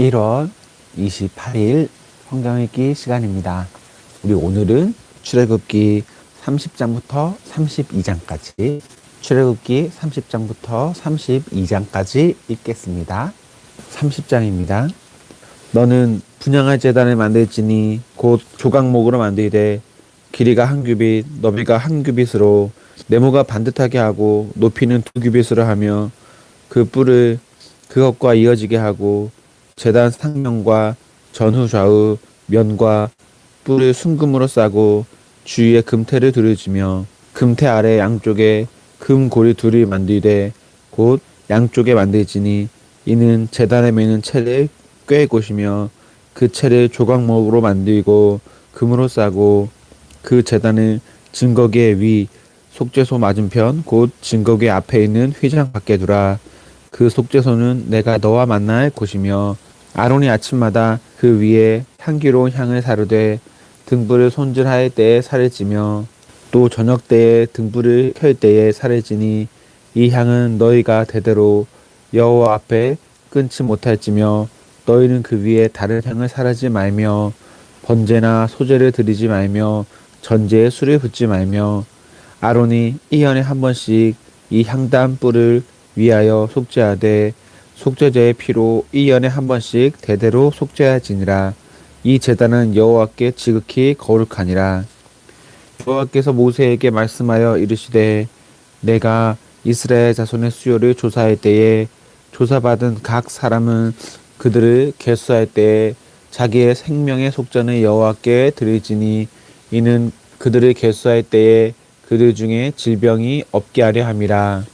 1월 28일 성경 읽기 시간입니다. 우리 오늘은 출애굽기 30장부터 32장까지 출애굽기 30장부터 32장까지 읽겠습니다. 30장입니다. 너는 분양할 재단을 만들지니 곧 조각목으로 만들되 길이가 한 규빗, 너비가 한 규빗으로 네모가 반듯하게 하고 높이는 두 규빗으로 하며 그 뿔을 그것과 이어지게 하고 재단 상면과 전후 좌우 면과 뿔을 순금으로 싸고 주위에 금태를 두르지며 금태 아래 양쪽에 금고리 둘이 만들되 곧 양쪽에 만들지니 이는 재단에 매는 채를 꿰 곳이며 그 채를 조각목으로 만들고 금으로 싸고 그 재단을 증거계 위 속죄소 맞은편 곧 증거계 앞에 있는 휘장 밖에 두라. 그 속죄소는 내가 너와 만날 곳이며 아론이 아침마다 그 위에 향기로운 향을 사르되 등불을 손질할 때에 살을 찌며 또 저녁 때에 등불을 켤 때에 살을 찌니 이 향은 너희가 대대로 여호와 앞에 끊지 못할지며 너희는 그 위에 다른 향을 사르지 말며 번제나 소제를 드리지 말며 전제에 술을 붓지 말며 아론이 1년에 한 번씩 이 향단 뿔을 위하여 속죄하되 속죄제의 피로 1년에 한 번씩 대대로 속죄하지니라. 이 제단은 여호와께 지극히 거룩하니라. 여호와께서 모세에게 말씀하여 이르시되 내가 이스라엘 자손의 수요를 조사할 때에 조사받은 각 사람은 그들을 개수할 때에 자기의 생명의 속전을 여호와께 드리지니 이는 그들을 개수할 때에 그들 중에 질병이 없게 하려 함이라.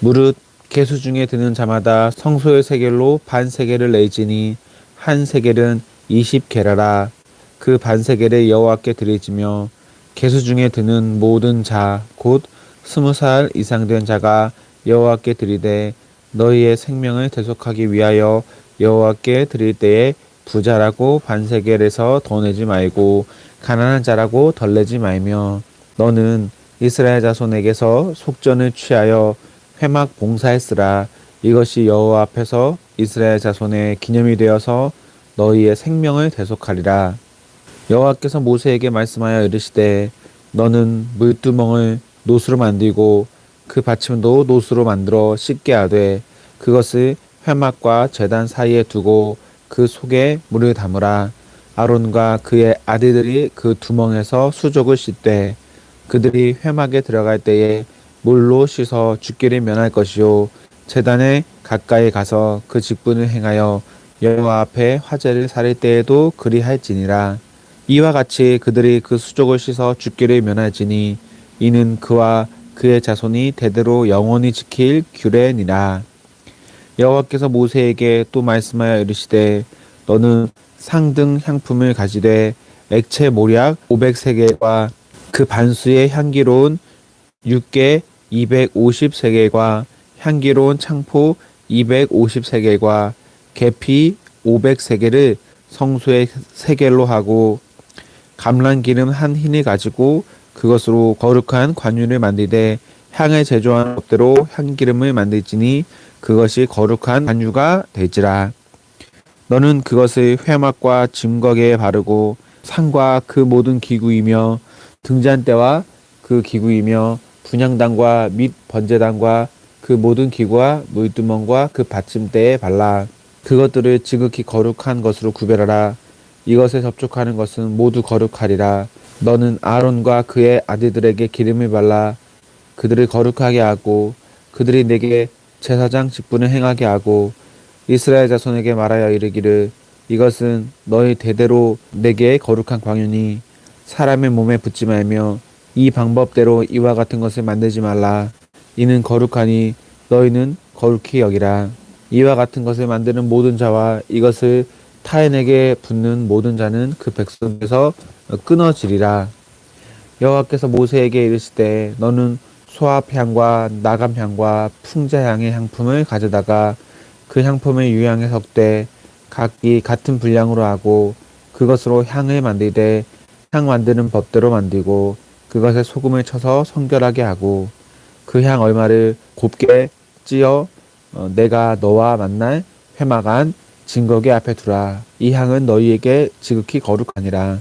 무릇 개수 중에 드는 자마다 성소의 세겔로 반 세겔을 내지니 한 세겔은 20게라라. 그 반 세겔을 여호와께 드리지며 개수 중에 드는 모든 자 곧 스무 살 이상 된 자가 여호와께 드리되 너희의 생명을 대속하기 위하여 여호와께 드릴 때에 부자라고 반세겔에서 더 내지 말고 가난한 자라고 덜 내지 말며 너는 이스라엘 자손에게서 속전을 취하여 회막 봉사했으라. 이것이 여호와 앞에서 이스라엘 자손의 기념이 되어서 너희의 생명을 대속하리라. 여호와께서 모세에게 말씀하여 이르시되 너는 물두멍을 노수로 만들고 그 받침도 노수로 만들어 씻게 하되 그것을 회막과 재단 사이에 두고 그 속에 물을 담으라. 아론과 그의 아들들이 그 두멍에서 수족을 씻되 그들이 회막에 들어갈 때에 물로 씻어 죽기를 면할 것이요. 재단에 가까이 가서 그 직분을 행하여 여호와 앞에 화제를 사릴 때에도 그리할지니라. 이와 같이 그들이 그 수족을 씻어 죽기를 면할지니 이는 그와 그의 자손이 대대로 영원히 지킬 규례니라. 여호와께서 모세에게 또 말씀하여 이르시되 너는 상등 향품을 가지되 액체 모략 500세계와 그 반수의 향기로운 육개 250세계과 향기로운 창포 250세계과 계피 500세계를 성소의 세겔로 하고 감란 기름 한 흰을 가지고 그것으로 거룩한 관유를 만들되 향을 제조하는 법대로 향기름을 만들지니 그것이 거룩한 관유가 되지라. 너는 그것을 회막과 증거계에 바르고 상과 그 모든 기구이며 등잔대와 그 기구이며 분향단과 및 번제단과 그 모든 기구와 물두멍과 그 받침대에 발라 그것들을 지극히 거룩한 것으로 구별하라. 이것에 접촉하는 것은 모두 거룩하리라. 너는 아론과 그의 아들들에게 기름을 발라 그들을 거룩하게 하고 그들이 내게 제사장 직분을 행하게 하고 이스라엘 자손에게 말하여 이르기를 이것은 너희 대대로 내게 거룩한 광유니 사람의 몸에 붙지 말며 이 방법대로 이와 같은 것을 만들지 말라. 이는 거룩하니 너희는 거룩히 여기라. 이와 같은 것을 만드는 모든 자와 이것을 타인에게 붙는 모든 자는 그 백성에서 끊어지리라. 여호와께서 모세에게 이르시되 너는 소합향과 나감향과 풍자향의 향품을 가져다가 그 향품을 유향에 섞되 각기 같은 분량으로 하고 그것으로 향을 만들되 향 만드는 법대로 만들고 그것에 소금을 쳐서 성결하게 하고 그 향 얼마를 곱게 찌어 어, 내가 너와 만날 회막안 증거계 앞에 두라. 이 향은 너희에게 지극히 거룩하니라.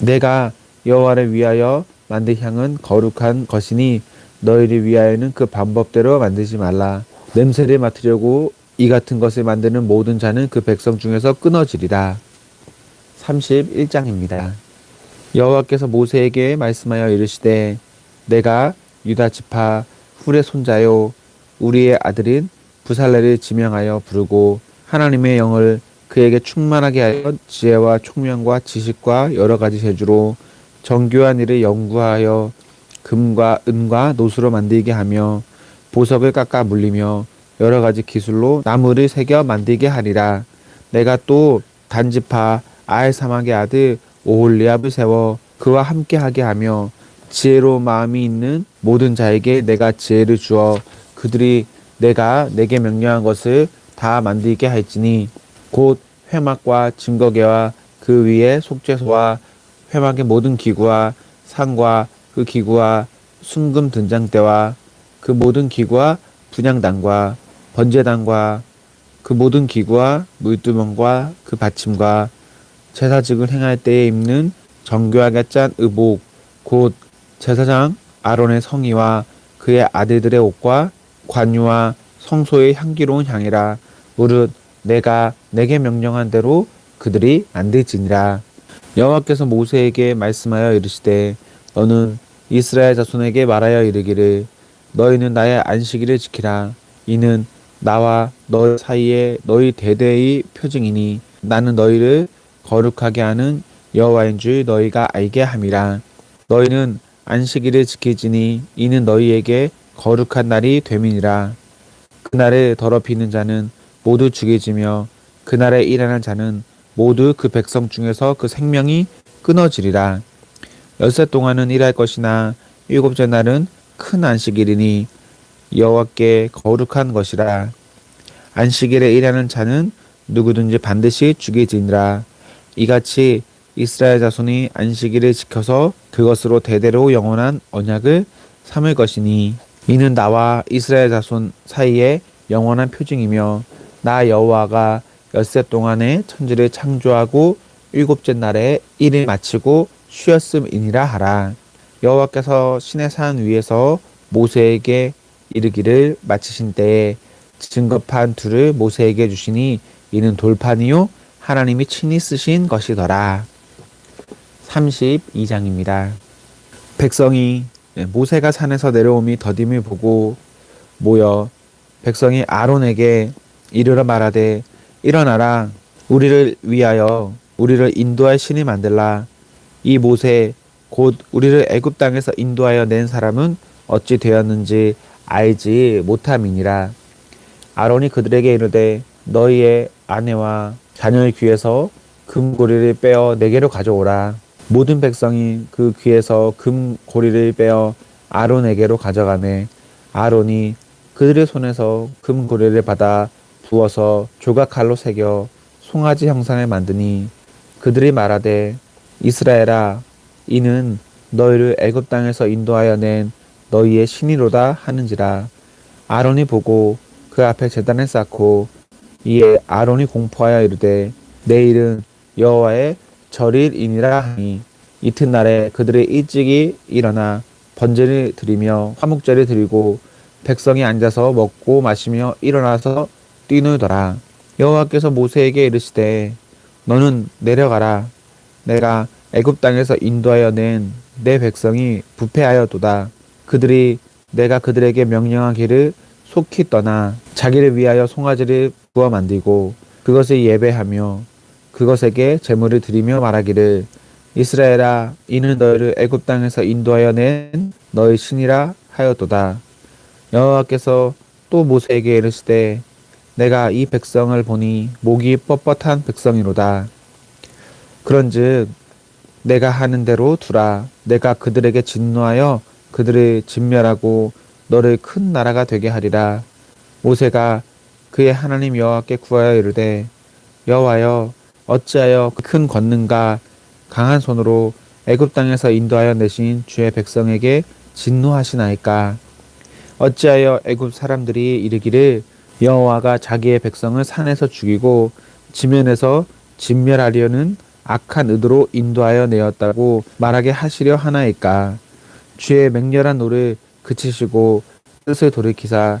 내가 여호와를 위하여 만든 향은 거룩한 것이니 너희를 위하여는 그 방법대로 만들지 말라. 냄새를 맡으려고 이 같은 것을 만드는 모든 자는 그 백성 중에서 끊어지리라. 31장입니다. 여호와께서 모세에게 말씀하여 이르시되 내가 유다 지파 훌의 손자요 우리의 아들인 부살레를 지명하여 부르고 하나님의 영을 그에게 충만하게 하여 지혜와 총명과 지식과 여러 가지 재주로 정교한 일을 연구하여 금과 은과 노수로 만들게 하며 보석을 깎아 물리며 여러 가지 기술로 나무를 새겨 만들게 하리라. 내가 또 단지파 아알사막의 아들 오홀리압을 세워 그와 함께하게 하며 지혜로운 마음이 있는 모든 자에게 내가 지혜를 주어 그들이 내가 내게 명령한 것을 다 만들게 할지니 곧 회막과 증거계와 그 위에 속죄소와 회막의 모든 기구와 상과 그 기구와 순금 등장대와 그 모든 기구와 분양단과 번제단과 그 모든 기구와 물두멍과 그 받침과 제사직을 행할 때에 입는 정교하게 짠 의복 곧 제사장 아론의 성의와 그의 아들들의 옷과 관유와 성소의 향기로운 향이라. 무릇 내가 내게 명령한 대로 그들이 만들지니라. 여호와께서 모세에게 말씀하여 이르시되 너는 이스라엘 자손에게 말하여 이르기를 너희는 나의 안식일을 지키라. 이는 나와 너 사이에 너희 대대의 표징이니 나는 너희를 거룩하게 하는 여호와인 줄 너희가 알게 함이라. 너희는 안식일을 지키지니 이는 너희에게 거룩한 날이 됨이니라. 그날에 더럽히는 자는 모두 죽여지며 그날에 일하는 자는 모두 그 백성 중에서 그 생명이 끊어지리라. 열세 동안은 일할 것이나 일곱째 날은 큰 안식일이니 여호와께 거룩한 것이라. 안식일에 일하는 자는 누구든지 반드시 죽이지니라 이같이 이스라엘 자손이 안식일을 지켜서 그것으로 대대로 영원한 언약을 삼을 것이니 이는 나와 이스라엘 자손 사이에 영원한 표징이며 나 여호와가 엿새 동안에 천지를 창조하고 일곱째 날에 일을 마치고 쉬었음이니라 하라. 여호와께서 신의 산 위에서 모세에게 이르기를 마치신 때에 증거판 둘을 모세에게 주시니 이는 돌판이요 하나님이 친히 쓰신 것이더라. 32장입니다. 백성이 모세가 산에서 내려옴이 더딤을 보고 모여 백성이 아론에게 이르러 말하되 일어나라 우리를 위하여 우리를 인도할 신이 만들라 이 모세 곧 우리를 애굽 땅에서 인도하여 낸 사람은 어찌 되었는지 알지 못함이니라 아론이 그들에게 이르되 너희의 아내와 자녀의 귀에서 금고리를 빼어 내게로 가져오라. 모든 백성이 그 귀에서 금고리를 빼어 아론에게로 가져가매 아론이 그들의 손에서 금고리를 받아 부어서 조각칼로 새겨 송아지 형상을 만드니 그들이 말하되 이스라엘아 이는 너희를 애굽 땅에서 인도하여 낸 너희의 신이로다 하는지라. 아론이 보고 그 앞에 제단을 쌓고 이에 아론이 공포하여 이르되 내일은 여호와의 절일이니라 하니 이튿날에 그들이 일찍이 일어나 번제를 드리며 화목제를 드리고 백성이 앉아서 먹고 마시며 일어나서 뛰놀더라. 여호와께서 모세에게 이르시되 너는 내려가라. 내가 애굽 땅에서 인도하여 낸 내 백성이 부패하여도다. 그들이 내가 그들에게 길을 속히 떠나 자기를 위하여 송아지를 구워 만들고 그것을 예배하며 그것에게 제물을 드리며 말하기를 이스라엘아 이는 너희를 애굽 땅에서 인도하여 낸 너희 신이라 하였도다 여호와께서 또 모세에게 이르시되 내가 이 백성을 보니 목이 뻣뻣한 백성이로다 그런즉 내가 하는 대로 두라. 내가 그들에게 진노하여 그들을 진멸하고 너를 큰 나라가 되게 하리라. 모세가 그의 하나님 여호와께 구하여 이르되 여호와여 어찌하여 그큰 권능과 강한 손으로 애굽 땅에서 인도하여 내신 주의 백성에게 진노하시나이까? 어찌하여 애굽 사람들이 이르기를 여호와가 자기의 백성을 산에서 죽이고 지면에서 진멸하려는 악한 의도로 인도하여 내었다고 말하게 하시려 하나이까? 주의 맹렬한 노를 그치시고 뜻을 돌이키사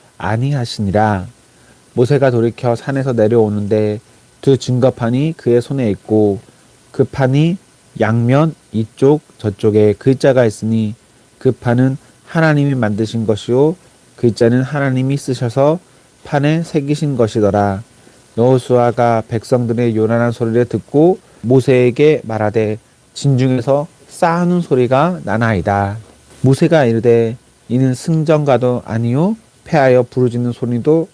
아니하시니라. 모세가 돌이켜 산에서 내려오는데 두 증거판이 그의 손에 있고 그 판이 양면 이쪽 저쪽에 글자가 있으니 그 판은 하나님이 만드신 것이요 글자는 하나님이 쓰셔서 판에 새기신 것이더라. 여호수아가 백성들의 요란한 소리를 듣고 모세에게 말하되 진중에서 쌓아놓은 소리가 나나이다. 모세가 이르되 이는 승전가도 아니요 패하여 부르짖는 소리도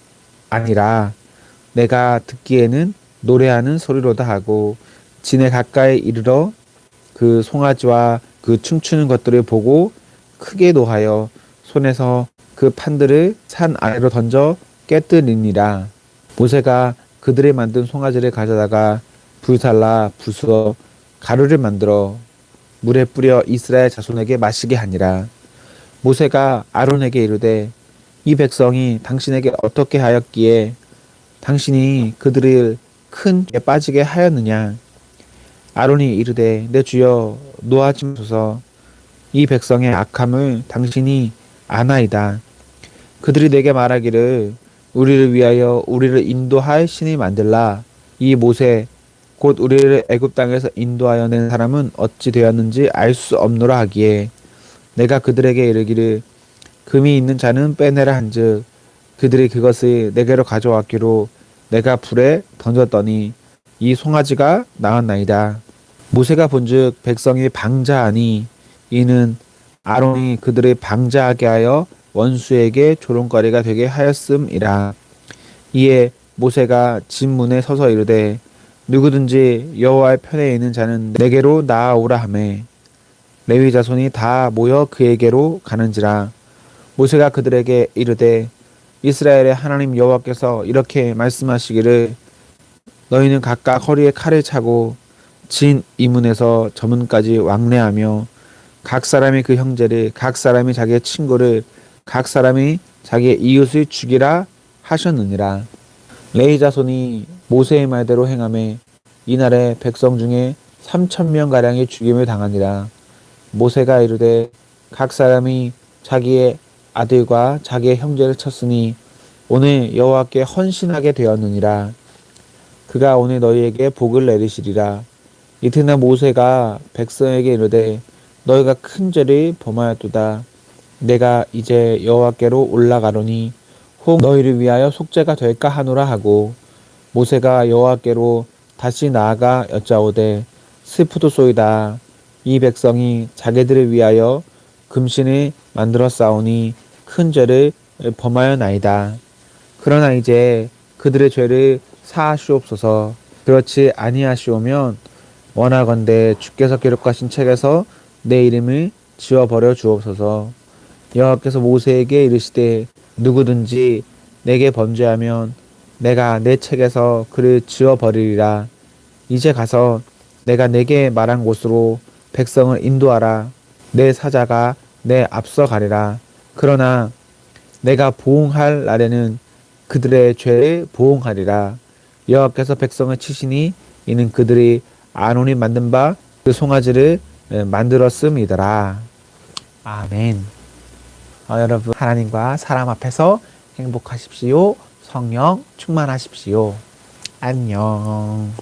아니라 내가 듣기에는 노래하는 소리로다 하고 진에 가까이 이르러 그 송아지와 그 춤추는 것들을 보고 크게 노하여 손에서 그 판들을 산 아래로 던져 깨뜨리니라. 모세가 그들이 만든 송아지를 가져다가 불살라 부수어 가루를 만들어 물에 뿌려 이스라엘 자손에게 마시게 하니라. 모세가 아론에게 이르되 이 백성이 당신에게 어떻게 하였기에 당신이 그들을 큰에 빠지게 하였느냐? 아론이 이르되 내 주여 노하지 마소서 이 백성의 악함을 당신이 아나이다. 그들이 내게 말하기를 우리를 위하여 우리를 인도할 신이 만들라. 이 모세 곧 우리를 애굽 땅에서 인도하여 낸 사람은 어찌 되었는지 알 수 없노라 하기에 내가 그들에게 이르기를 금이 있는 자는 빼내라 한즉 그들이 그것을 내게로 가져왔기로 내가 불에 던졌더니 이 송아지가 나왔나이다. 모세가 본즉 백성이 방자하니 이는 아론이 그들을 방자하게 하여 원수에게 조롱거리가 되게 하였음이라. 이에 모세가 진문에 서서 이르되 누구든지 여호와의 편에 있는 자는 내게로 나아오라 하매 레위 자손이 다 모여 그에게로 가는지라 모세가 그들에게 이르되 이스라엘의 하나님 여호와께서 이렇게 말씀하시기를 너희는 각각 허리에 칼을 차고 진 이문에서 저문까지 왕래하며 각 사람이 그 형제를 각 사람이 자기의 친구를 각 사람이 자기의 이웃을 죽이라 하셨느니라. 레이 자손이 모세의 말대로 행함에 이날에 백성 중에 삼천 명 가량이 죽임을 당하니라. 모세가 이르되 각 사람이 자기의 아들과 자기의 형제를 쳤으니 오늘 여호와께 헌신하게 되었느니라. 그가 오늘 너희에게 복을 내리시리라. 이튿날 모세가 백성에게 이르되 너희가 큰 죄를 범하였도다. 내가 이제 여호와께로 올라가노니 혹 너희를 위하여 속죄가 될까 하노라 하고 모세가 여호와께로 다시 나아가 여짜오되 슬프도소이다. 이 백성이 자기들을 위하여 금신을 만들어 싸우니 큰 죄를 범하여나이다 그러나 이제 그들의 죄를 사하시옵소서 그렇지 아니하시오면 원하건대 주께서 기록하신 책에서 내 이름을 지워버려 주옵소서 여호와께서 모세에게 이르시되 누구든지 내게 범죄하면 내가 내 책에서 그를 지워 버리리라. 이제 가서 내가 내게 말한 곳으로 백성을 인도하라. 내 사자가 내 앞서 가리라. 그러나 내가 보응할 날에는 그들의 죄를 보응하리라. 여호와께서 백성을 치시니 이는 그들이 아론이 만든 바 그 송아지를 만들었음이더라. 아멘. 어, 여러분 하나님과 사람 앞에서 행복하십시오. 성령 충만하십시오. 안녕.